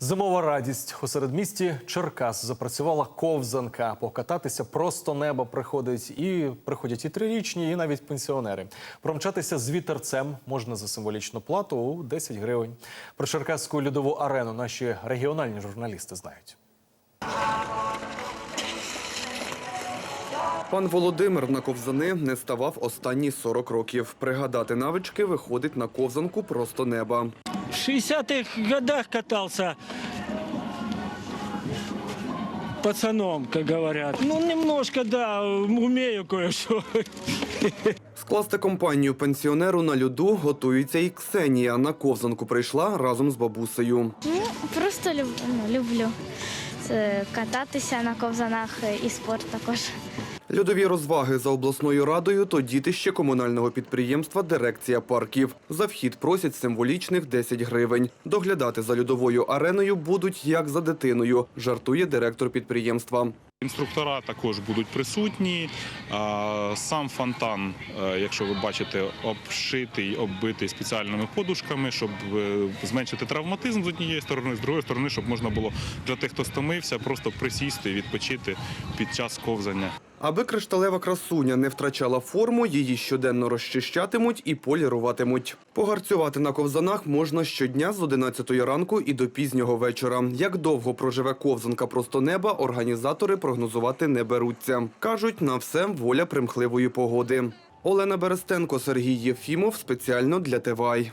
Зимова радість у середмісті Черкас запрацювала ковзанка. Покататися просто неба приходить і приходять і трирічні, і навіть пенсіонери. Промчатися з вітерцем можна за символічну плату у 10 гривень. Про Черкаську льодову арену наші регіональні журналісти знають. Пан Володимир на ковзани не ставав останні 40 років. Пригадати навички виходить на ковзанку просто неба. В 60-х годах катался пацаном, как говорят. Ну, немножко, да, умею кое-что. Скласти компанію пенсіонеру на льоду готується і Ксенія. На ковзанку прийшла разом з бабусею. Ну, просто люб, ну, люблю Це кататися на ковзанах і спорт також. Льодові розваги за обласною радою то дітище комунального підприємства Дирекція парків. За вхід просять символічних 10 гривень. Доглядати за льодовою ареною будуть як за дитиною, жартує директор підприємства. Інструктора також будуть присутні. Сам фонтан, е, якщо ви бачите, обшитий, оббитий спеціальними подушками, щоб е, зменшити травматизм з однієї сторони, з другої сторони, щоб можна було для тих, хто стомився, просто присісти, відпочити під час ковзання. Аби кришталева красуня не втрачала форму, її щоденно розчищатимуть і поліруватимуть. Погарцювати на ковзанах можна щодня з 11 ранку і до пізнього вечора. Як довго проживе ковзанка просто неба, організатори прогнозувати не беруться. Кажуть, на все воля примхливої погоди. Олена Берестенко, Сергій Єфімов спеціально для ТВАЙ.